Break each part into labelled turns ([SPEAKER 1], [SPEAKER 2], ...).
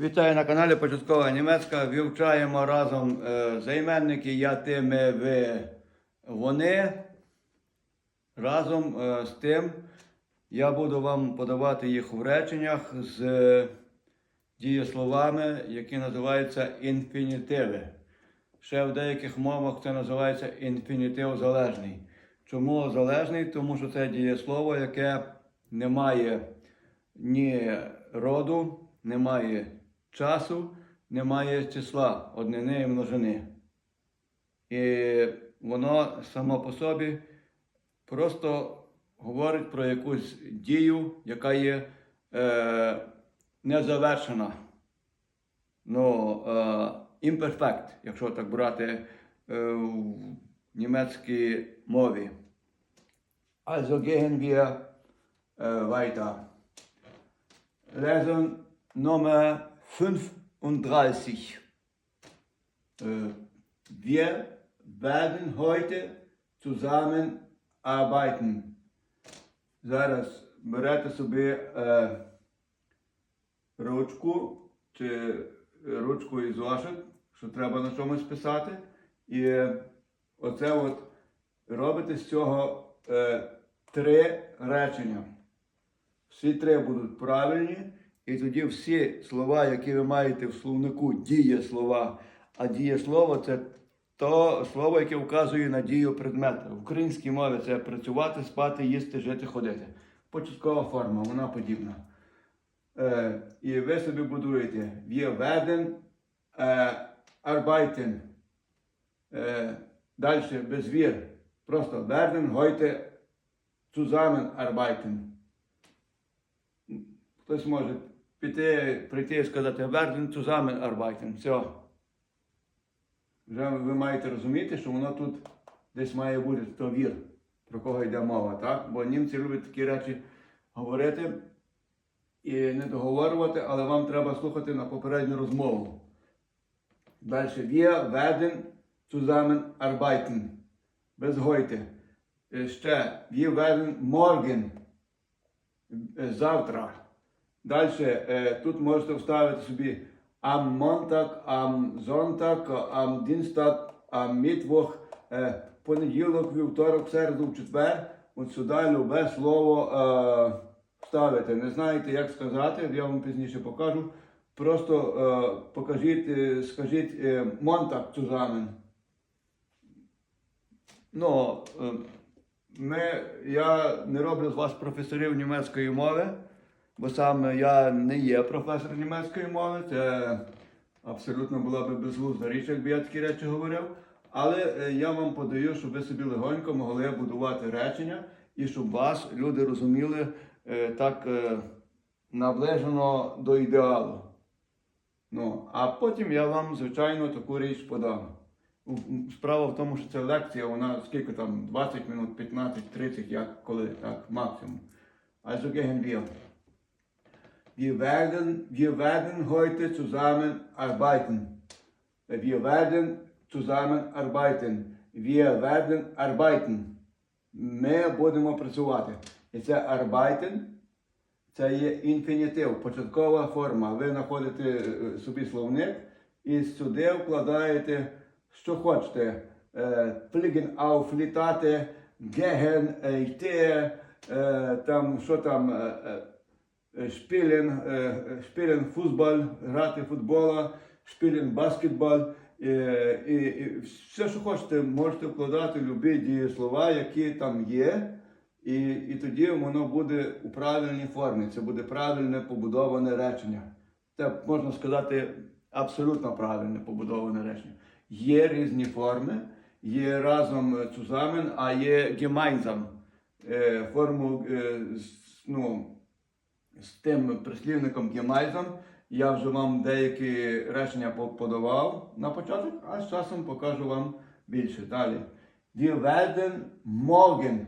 [SPEAKER 1] Вітаю на каналі Початкова Німецька. Вивчаємо разом е, займенники я, ти, ми, ви, вони. Разом е, з тим я буду вам подавати їх в реченнях з е, дієсловами, які називаються інфінітиви. Ще в деяких мовах це називається інфінітив залежний. Чому залежний? Тому що це дієслово, яке не має ні роду, немає часу, немає числа однини і множини. І воно само по собі просто говорить про якусь дію, яка є е, незавершена. Ну, е, імперфект, якщо так брати е, в німецькій мові. Also gehen wir äh, weiter. Lesson Nummer 35. Äh, wir werden heute zusammenarbeiten. Зараз берете собі ручку чи ручку і зошит, що треба на чомусь писати. І оце от робите з цього три речення. Всі три будуть правильні, і тоді всі слова, які ви маєте в словнику, дієслова, а дієслово це то слово, яке вказує на дію предмета. В українській мові це працювати, спати, їсти, жити, ходити. Початкова форма, вона подібна. Е, і ви собі будуєте werden е, arbeiten. Е, Далі без wir. Просто werden heute zusammen arbeiten. Хтось може піти, прийти і сказати werden zusammen arbeiten. Все. Вже ви маєте розуміти, що воно тут десь має бути то вір, про кого йде мова, так? Бо німці люблять такі речі говорити і не договорювати, але вам треба слухати на попередню розмову. Далі wir werden zusammen arbeiten. Без гойти. Е, Ще wir werden morgen. Завтра. Далі е, тут можете вставити собі am Montag, am Sonntag, am Dienstag, am Mittwoch, е, понеділок, вівторок, середу, четвер. От сюди любе слово е, ставити. Не знаєте, як сказати, я вам пізніше покажу. Просто покажіть, скажіть Montag zusammen. Ну, ми, я не роблю з вас професорів німецької мови, бо саме я не є професор німецької мови. Це абсолютно була би безглузда річ, якби я такі речі говорив. Але е, я вам подаю, щоб ви собі легонько могли будувати речення і щоб вас люди розуміли е, так е, наближено до ідеалу. Ну, а потім я вам, звичайно, таку річ подам. Справа в тому, що ця лекція, вона скільки там, 20 минут, 15, 30, як коли, так, максимум. Also gehen wir. Wir werden, wir werden heute zusammen arbeiten. Wir werden zusammen arbeiten. Wir werden arbeiten. Ми будемо працювати. І це arbeiten, це є інфінітив, початкова форма. Ви знаходите е, собі словник і сюди вкладаєте, що хочете. Е, Fliegen auf, літати, gehen, е, йти, е, там, що там, шпілен, е, шпілен футбол, грати футбола, шпілен баскетбол. е, І, і все, що хочете, можете вкладати любі дієслова, які там є. І, і тоді воно буде у правильній формі. Це буде правильне побудоване речення. Це можна сказати абсолютно правильне побудоване речення. Є різні форми, є разом zusammen, а є gemeinsam. Форму ну, з тим прислівником gemeinsam я вже вам деякі речення подавав на початок, а з часом покажу вам більше. Далі. Wir werden morgen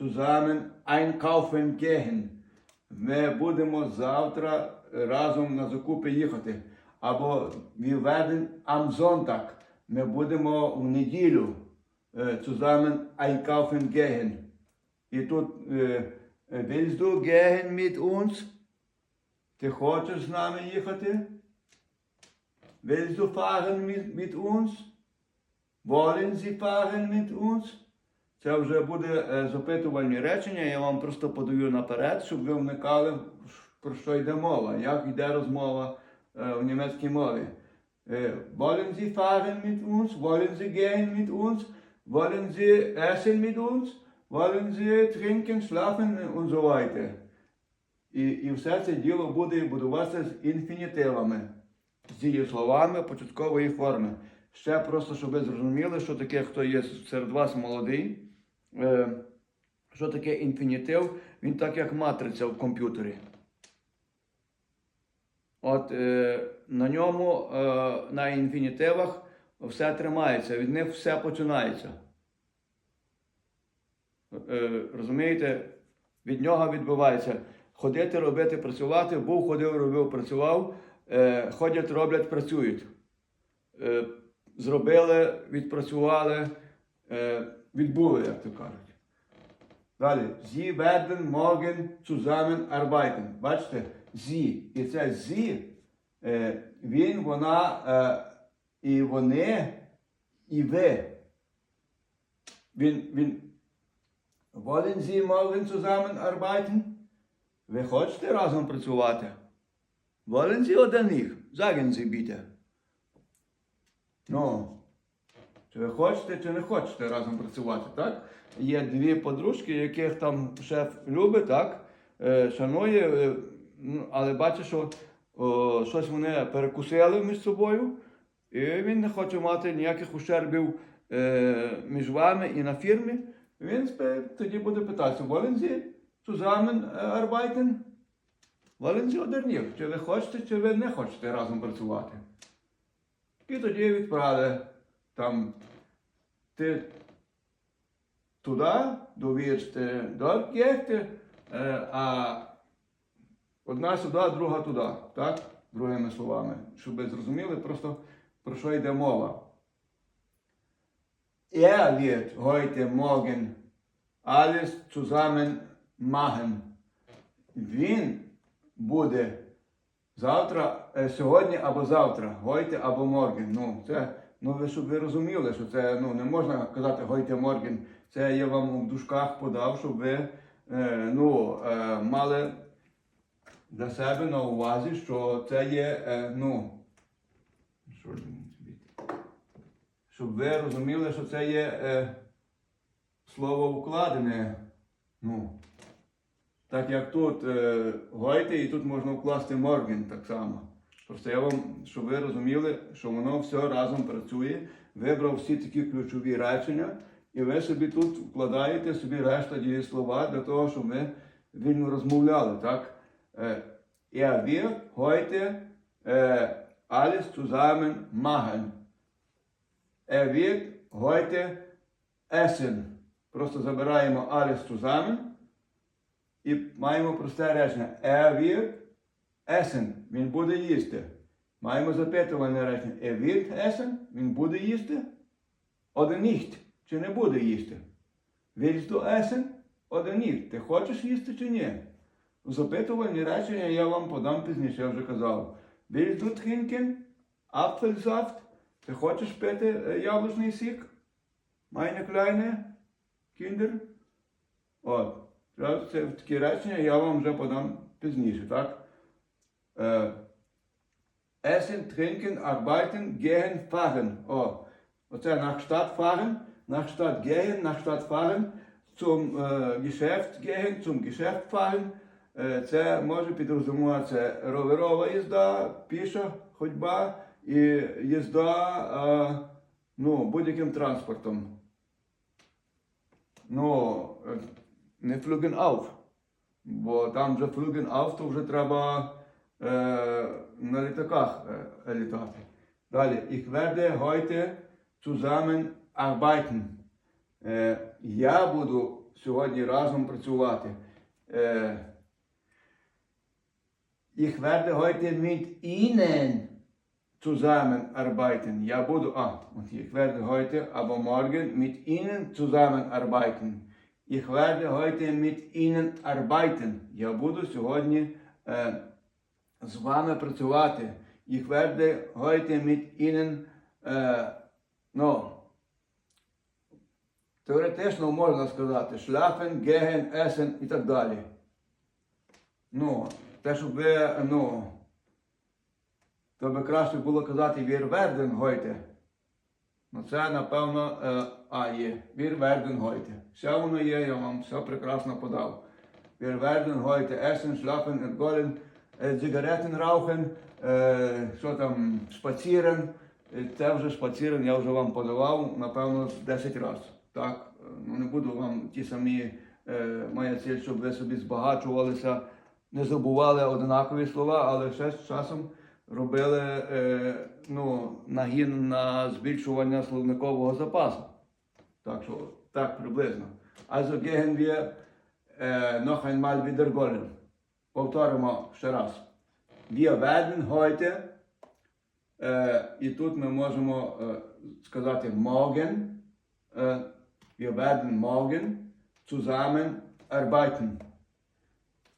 [SPEAKER 1] zusammen einkaufen gehen. Ми будемо завтра разом на закупи їхати. Або wir werden am Sonntag. Ми будемо в неділю е, zusammen einkaufen gehen. І тут е, willst du gehen mit uns? Ти хочеш з нами їхати? Willst du fahren mit, mit uns? Wollen Sie fahren mit uns? Це вже буде е, запитувальні речення, я вам просто подаю наперед, щоб ви вникали, про що йде мова, як йде розмова е, в німецькій мові. Е, Wollen Sie fahren mit uns? Wollen Sie gehen mit uns? Wollen Sie essen mit uns? Wollen Sie trinken, schlafen und so weiter. І, і все це діло буде будуватися з інфінітивами, з дієсловами початкової форми. Ще просто, щоб ви зрозуміли, що таке, хто є серед вас молодий, е, що таке інфінітив, він так як матриця в комп'ютері. От е, на ньому, е, на інфінітивах, все тримається, від них все починається. Е, розумієте, від нього відбувається ходити, робити, працювати, був, ходив, робив, працював, е, ходять, роблять, працюють. Е, зробили, відпрацювали, відбули, як то кажуть. Далі. Sie werden morgen zusammen arbeiten. Бачите? Sie. І це е, він, вона, і вони, і ви. Він, він, Wollen Sie morgen zusammen arbeiten? Ви хочете разом працювати? Wollen Sie oder nicht? Sagen Sie bitte. Ну, чи ви хочете, чи не хочете разом працювати, так? Є дві подружки, яких там шеф любить, так? Е, шанує, е, ну, але бачить, що о, щось вони перекусили між собою, і він не хоче мати ніяких ущербів е, між вами і на фірмі. Він тоді буде питатися, äh, arbeiten? Wollen Sie oder nicht? Чи ви хочете, чи ви не хочете разом працювати? І тоді відправили там ти туди, äh, dort gehen, е, а одна сюди, друга туди, так? Другими словами, щоб ви зрозуміли просто про що йде мова. Er wird heute Morgen alles zusammen machen. Він буде завтра, е, сьогодні або завтра, гойте або морген. Ну, це, ну ви щоб ви розуміли, що це ну, не можна казати гойте морген. Це я вам в дужках подав, щоб ви е, ну, е, мали для себе на увазі, що це є, е, ну, що? Щоб ви розуміли, що це є е, слово вкладене. Ну, так як тут е, гойте, і тут можна вкласти морген так само. Просто я вам, щоб ви розуміли, що воно все разом працює. Вибрав всі такі ключові речення, і ви собі тут вкладаєте собі решта дієслова для того, щоб ми вільно розмовляли. Так? Er wird heute äh, alles zusammen. Er wird heute essen. Просто забираємо alles zusammen і маємо просте речення. Er wird essen. Він буде їсти. Маємо запитувальне речення. Er wird essen. Він буде їсти. Oder nicht. Чи не буде їсти? Willst du essen? Oder nicht? Ти хочеш їсти чи ні? Запитувальні речення я вам подам пізніше, я вже казав. Willst du trinken? Apfelsaft? Ти хочеш пити е, яблучний сік? Meine kleine Kinder? От. Це такі речення я вам вже подам пізніше, так? Е, Essen, trinken, arbeiten, gehen, fahren. О, оце nach Stadt fahren, nach Stadt gehen, nach Stadt fahren, zum äh, Geschäft gehen, zum Geschäft fahren. Е, Це може підрозумуватися роверова їзда, піша ходьба і їзда е, ну, будь-яким транспортом. Ну, е, не fliegen auf. Бо там вже fliegen auf, то вже треба е, на літаках е, літати. Далі. Ich werde heute zusammen arbeiten. Е, я буду сьогодні разом працювати. Е, Ich werde heute mit Ihnen zusammenarbeiten. Я буду, а, und ich werde heute, aber morgen mit Ihnen zusammenarbeiten. Ich werde heute mit Ihnen arbeiten. Я буду сьогодні е, з вами працювати. ich werde heute mit Ihnen, е, ну, теоретично можна сказати, schlafen, gehen, essen і так далі. Ну, те, щоб ви, ну, то би краще було казати werden heute. Ну, це, напевно, е, а, є. Werden heute. Все воно є, я вам все прекрасно подав. Wir werden heute essen, schlafen, ergollen, е, Zigaretten rauchen, е, що там. Е, Це вже spazieren я вже вам подавав, напевно, 10 разів. Так, Е, ну не буду вам ті самі, е, моя ціль, щоб ви собі збагачувалися, не забували однакові слова, але ще з часом робили е, ну, нагін на збільшування словникового запасу. Так що так приблизно. Also gehen wir äh, noch einmal wiederholen. Повторимо ще раз. Wir werden heute, е, і тут ми можемо е, сказати morgen, е, wir werden morgen zusammen arbeiten.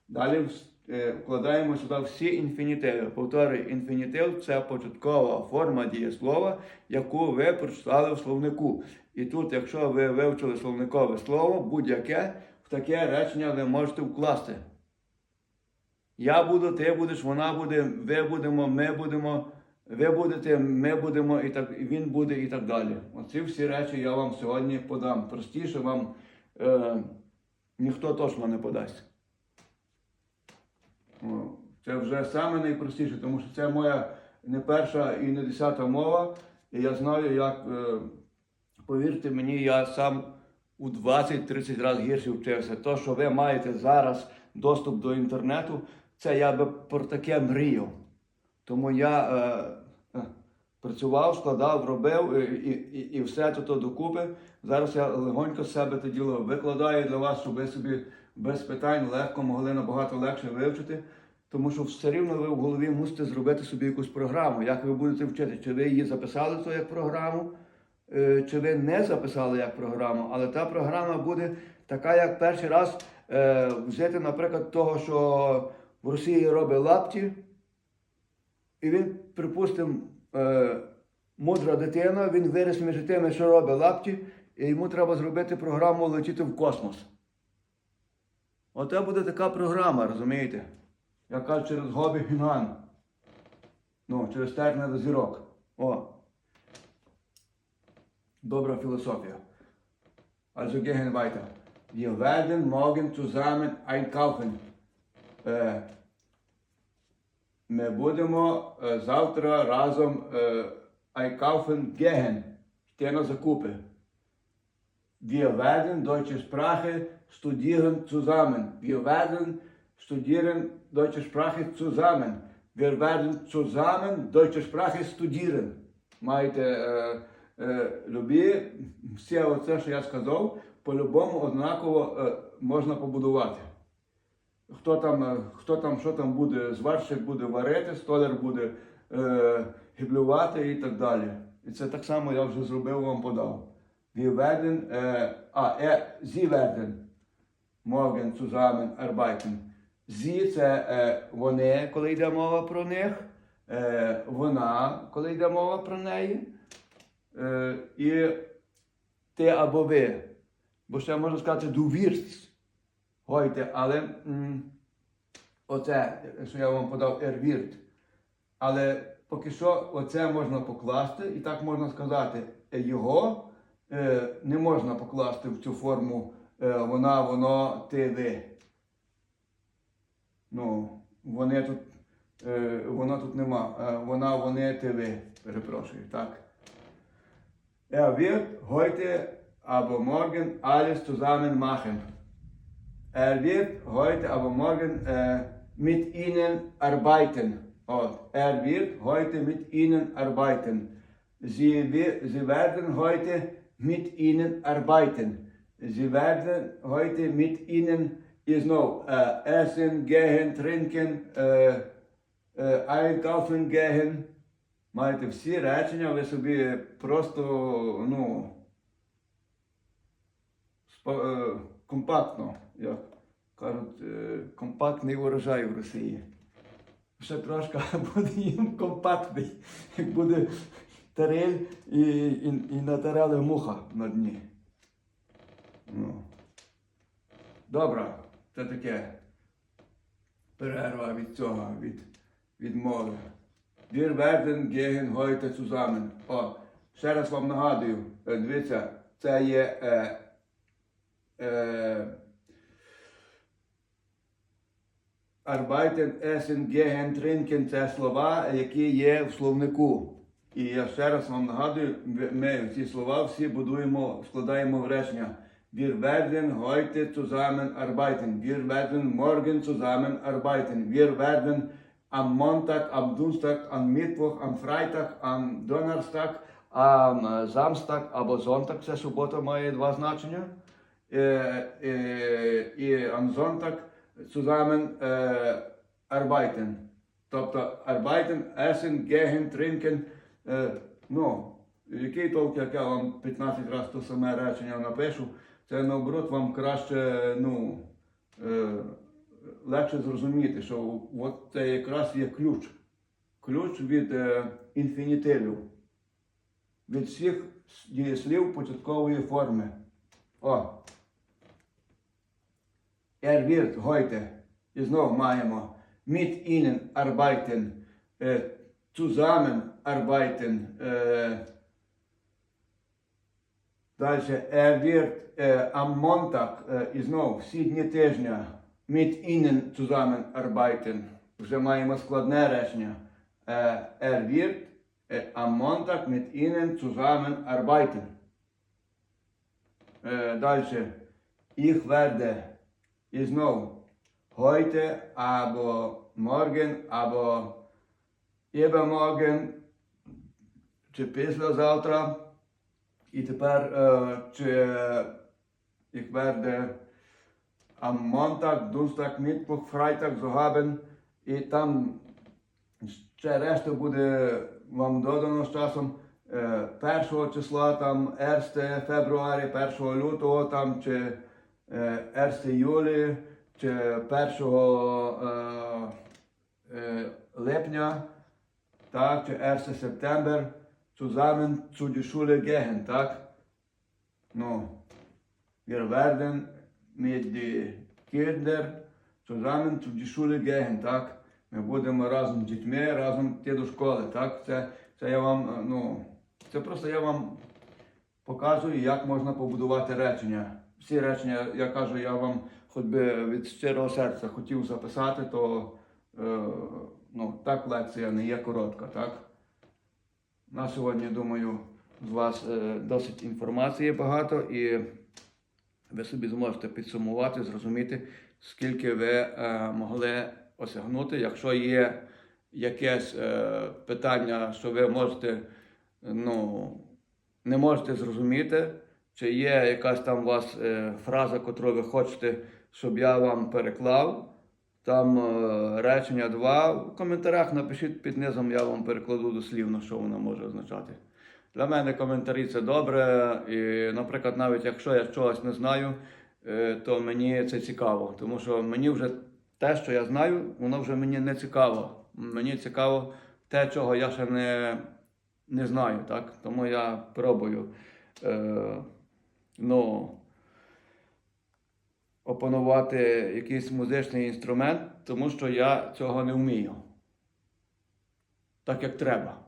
[SPEAKER 1] Далі вкладаємо сюди всі інфінітиви. Повторюю, інфінітив це початкова форма дієслова, яку ви прочитали в словнику. І тут, якщо ви вивчили словникове слово, будь-яке, в таке речення ви можете вкласти. Я буду, ти будеш, вона буде, ви будемо, ми будемо, ви будете, ми будемо, і так, він буде, і так далі. Оці всі речі я вам сьогодні подам. Простіше вам е, ніхто точно не подасть. Це вже саме найпростіше, тому що це моя не перша і не десята мова. І я знаю, як, е, повірте мені, я сам у 20-30 разів гірше вчився. То, що ви маєте зараз доступ до інтернету, це я би про таке мріяв. Тому я е, е, працював, складав, робив е, і, і, і все тут докупи. Зараз я легонько з себе те діло викладаю для вас, щоб ви собі без питань легко могли набагато легше вивчити. Тому що все рівно ви в голові мусите зробити собі якусь програму, як ви будете вчити. Чи ви її записали то як програму, е, чи ви не записали як програму, але та програма буде така, як перший раз е, взяти, наприклад, того, що в Росії робить лапті, і він, припустимо, е, мудра дитина, він виріс між тими, що робить лапті, і йому треба зробити програму летіти в космос. Оце буде така програма, розумієте? Я кажу через Гобі Гінган. Ну, через терне до зірок. О. Добра філософія. Also gehen weiter. Wir werden morgen zusammen einkaufen. Е, ми будемо е, завтра разом е, einkaufen gehen. Йти на закупи. Wir werden deutsche Sprache studieren zusammen. Wir werden studieren deutsche Sprache zusammen. Wir werden zusammen deutsche Sprache studieren. Маєте е, е, любі, все оце, що я сказав, по-любому однаково е, можна побудувати. Хто там, е, хто там, що там буде, зварщик буде варити, столяр буде е, гіблювати і так далі. І це так само я вже зробив, вам подав. Wir werden, ah, er, Sie werden morgen zusammen arbeiten. Sie це е, вони, коли йде мова про них, е, вона, коли йде мова про неї, е, і ти або ви. Бо ще можна сказати wirst heute, але м, оце, що я вам подав, wird. Але поки що оце можна покласти, і так можна сказати, його е, не можна покласти в цю форму вона, воно, ти, ви. Ну, вони тут, е, воно тут нема. Е, вона, вони, ти, ви. Перепрошую, так. Er wird heute, aber morgen alles zusammen machen. Er wird heute, aber morgen äh, mit ihnen arbeiten. Und er wird heute mit ihnen arbeiten. Sie, wi- sie werden heute mit ihnen arbeiten. Sie werden heute mit ihnen is no, äh, essen, gehen, trinken, äh, äh, einkaufen gehen. Маєте всі речення, ви собі просто, ну, компактно, як кажуть, е, компактний урожай в Росії. ще трошки буде їм компактний, як буде тарель і, і, і натарели муха на дні. Ну. Добре, це таке перерва від цього, від, від мови. Wir werden gehen heute zusammen. О, ще раз вам нагадую, е, дивіться, це є е, е, Arbeiten, essen, gehen, trinken це слова, які є в словнику. І я ще раз вам нагадую, ми ці слова всі будуємо, складаємо в речення. Wir werden heute zusammen arbeiten. Wir werden morgen zusammen arbeiten. Wir werden am Montag, am Dienstag, am Mittwoch, am Freitag, am Donnerstag, am е, Samstag або Sonntag, це субота має два значення. Е, е, і am Sonntag zusammen е, arbeiten. Тобто arbeiten, essen, gehen, trinken. Е, ну, який толк, як я вам 15 разів то саме речення напишу, це наоборот вам краще, ну, е, легше зрозуміти, що от це якраз є ключ. Ключ від е, інфінітивів. Від всіх дієслів початкової форми. О! Er wird heute. І знову маємо mit ihnen arbeiten, zusammen arbeiten. Е, Далі er wird е, am Montag, е, і знову всі дні тижня mit ihnen zusammen arbeiten. Вже маємо складне речення. Е, er wird е, am Montag mit ihnen zusammen arbeiten. Е, Далі ich werde і знову heute або morgen, або übermorgen, чи післязавтра. І тепер е, чи ich werde am Montag, Mittwoch, Freitag so. І там ще решта буде вам додано з часом. Е, 1 числа, там 1 февруарі, 1 лютого, там чи е, 1 юлі, чи 1 е, е, липня, так, чи 1 септембр, zusammen zu die Schule gehen, так? Ну, wir werden mit die Kindern zusammen zu die Schule gehen, так? Ми будемо разом з дітьми, разом йти до школи, так? Це, це я вам, ну, це просто я вам показую, як можна побудувати речення. Всі речення, я кажу, я вам хоч би від щирого серця хотів записати, то е, ну, так лекція не є коротка, так? На сьогодні, думаю, з вас е, досить інформації багато і ви собі зможете підсумувати, зрозуміти, скільки ви е, могли осягнути. Якщо є якесь е, питання, що ви можете, ну, не можете зрозуміти, чи є якась там у вас фраза, яку ви хочете, щоб я вам переклав. Там е, речення два. В коментарях напишіть під низом, я вам перекладу дослівно, що воно може означати. Для мене коментарі це добре. І, наприклад, навіть якщо я чогось не знаю, е, то мені це цікаво. Тому що мені вже те, що я знаю, воно вже мені не цікаво. Мені цікаво те, чого я ще не, не знаю. Так? Тому я пробую. Е, ну, опанувати якийсь музичний інструмент, тому що я цього не вмію. Так як треба.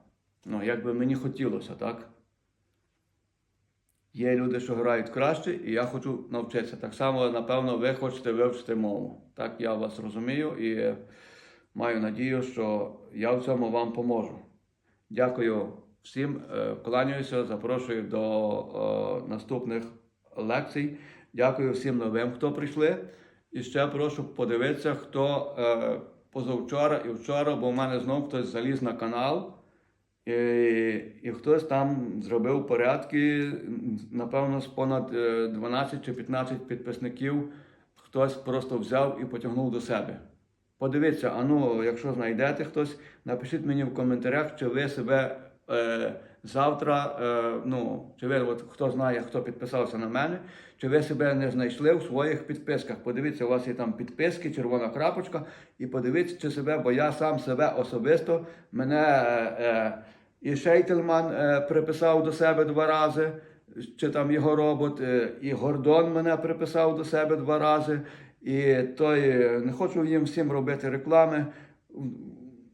[SPEAKER 1] Ну, як би мені хотілося, так? Є люди, що грають краще, і я хочу навчитися. Так само, напевно, ви хочете вивчити мову. Так, я вас розумію і маю надію, що я в цьому вам поможу. Дякую всім, е, кланяюся, запрошую до е, наступних лекцій. Дякую всім новим, хто прийшли. І ще прошу подивитися, хто е, позавчора і вчора, бо в мене знов хтось заліз на канал. І, і хтось там зробив порядки, напевно, з понад е, 12 чи 15 підписників. Хтось просто взяв і потягнув до себе. Подивіться, а ну, якщо знайдете хтось, напишіть мені в коментарях, чи ви себе е, завтра, е, ну, чи ви, от, хто знає, хто підписався на мене, чи ви себе не знайшли в своїх підписках. Подивіться, у вас є там підписки, червона крапочка, і подивіться, чи себе, бо я сам себе особисто, мене е, е, і Шейтельман е, приписав до себе два рази, чи там його робот, е, і Гордон мене приписав до себе два рази. І той, е, не хочу їм всім робити реклами.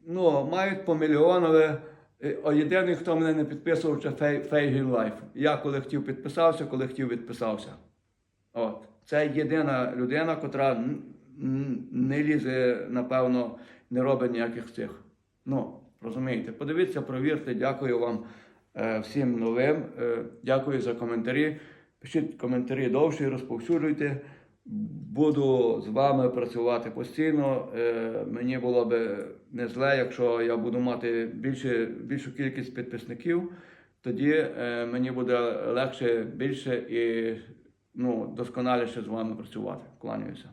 [SPEAKER 1] Ну, мають по мільйонове. Е, А єдиний, хто мене не підписував, це Фей- Фейгін Лайф. Я коли хотів підписався, коли хотів відписався. От. Це єдина людина, котра не лізе, напевно, не робить ніяких цих. Ну, розумієте, подивіться, провірте, дякую вам е, всім новим. Е, дякую за коментарі. Пишіть коментарі довше, розповсюджуйте. Буду з вами працювати постійно. Е, мені було б не зле, якщо я буду мати більше, більшу кількість підписників. Тоді е, мені буде легше більше і ну, досконаліше з вами працювати. Кланяюся.